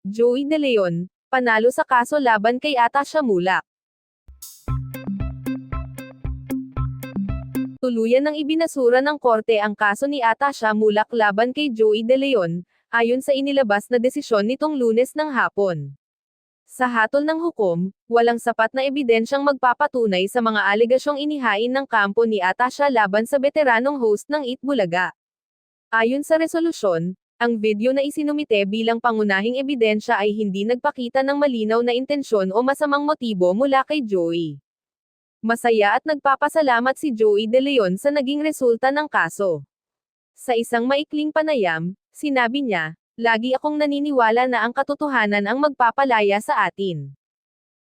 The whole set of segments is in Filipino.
Joey De Leon, panalo sa kaso laban kay Atasha Mulak. Tuluyan ng ibinasura ng korte ang kaso ni Atasha Mulak laban kay Joey De Leon, ayon sa inilabas na desisyon nitong lunes ng hapon. Sa hatol ng hukom, walang sapat na ebidensyang magpapatunay sa mga alegasyong inihain ng kampo ni Atasha laban sa veteranong host ng Eat Bulaga. Ayon sa resolusyon, ang video na isinumite bilang pangunahing ebidensya ay hindi nagpakita ng malinaw na intensyon o masamang motibo mula kay Joey. Masaya at nagpapasalamat si Joey De Leon sa naging resulta ng kaso. Sa isang maikling panayam, sinabi niya, Lagi akong naniniwala na ang katotohanan ang magpapalaya sa atin.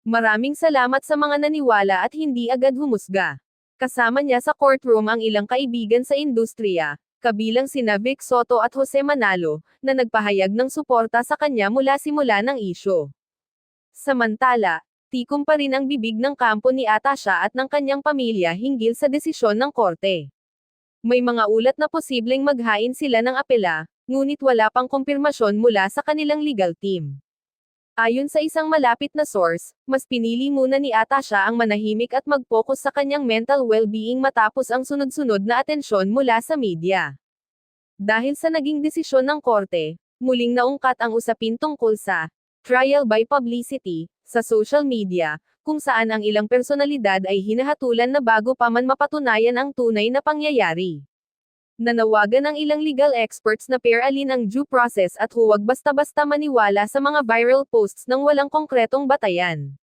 Maraming salamat sa mga naniwala at hindi agad humusga. Kasama niya sa courtroom ang ilang kaibigan sa industriya, kabilang sina Vic Soto at Jose Manalo, na nagpahayag ng suporta sa kanya mula simula ng isyo. Samantala, tikom pa rin ang bibig ng kampo ni Atasha at ng kanyang pamilya hinggil sa desisyon ng korte. May mga ulat na posibleng maghain sila ng apela, ngunit wala pang kumpirmasyon mula sa kanilang legal team. Ayon sa isang malapit na source, mas pinili muna ni Atasha ang manahimik at mag-focus sa kanyang mental well-being matapos ang sunod-sunod na atensyon mula sa media. Dahil sa naging desisyon ng korte, muling naungkat ang usapin tungkol sa trial by publicity sa social media, kung saan ang ilang personalidad ay hinahatulan na bago pa man mapatunayan ang tunay na pangyayari. Nanawagan ang ilang legal experts na pairalin ang due process at huwag basta-basta maniwala sa mga viral posts ng walang konkretong batayan.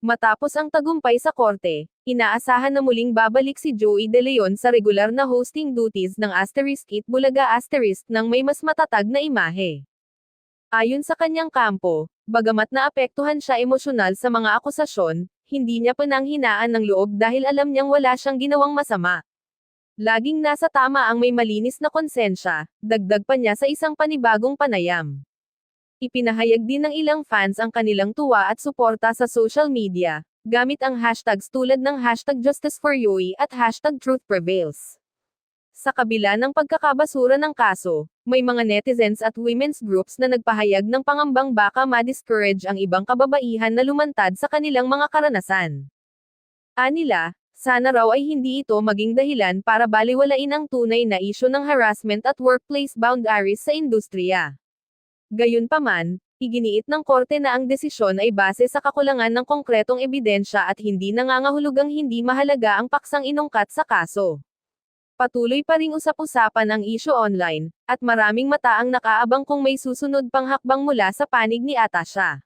Matapos ang tagumpay sa korte, inaasahan na muling babalik si Joey De Leon sa regular na hosting duties ng Asterisk It Bulaga Asterisk ng may mas matatag na imahe. Ayon sa kanyang kampo, bagamat naapektuhan siya emosyonal sa mga akusasyon, hindi niya pananghinaan ng loob dahil alam niyang wala siyang ginawang masama. Laging nasa tama ang may malinis na konsensya, dagdag pa niya sa isang panibagong panayam. Ipinahayag din ng ilang fans ang kanilang tuwa at suporta sa social media, gamit ang hashtags tulad ng hashtag Justice for Yui at hashtag Truth Prevails. Sa kabila ng pagkakabasura ng kaso, may mga netizens at women's groups na nagpahayag ng pangambang baka ma-discourage ang ibang kababaihan na lumantad sa kanilang mga karanasan. Anila, sana raw ay hindi ito maging dahilan para baliwalain ang tunay na isyo ng harassment at workplace boundaries sa industriya. Gayunpaman, iginiit ng korte na ang desisyon ay base sa kakulangan ng konkretong ebidensya at hindi nangangahulugang hindi mahalaga ang paksang inungkat sa kaso. Patuloy pa ring usap-usapan ang isyo online, at maraming mata ang nakaabang kung may susunod pang hakbang mula sa panig ni Atasha.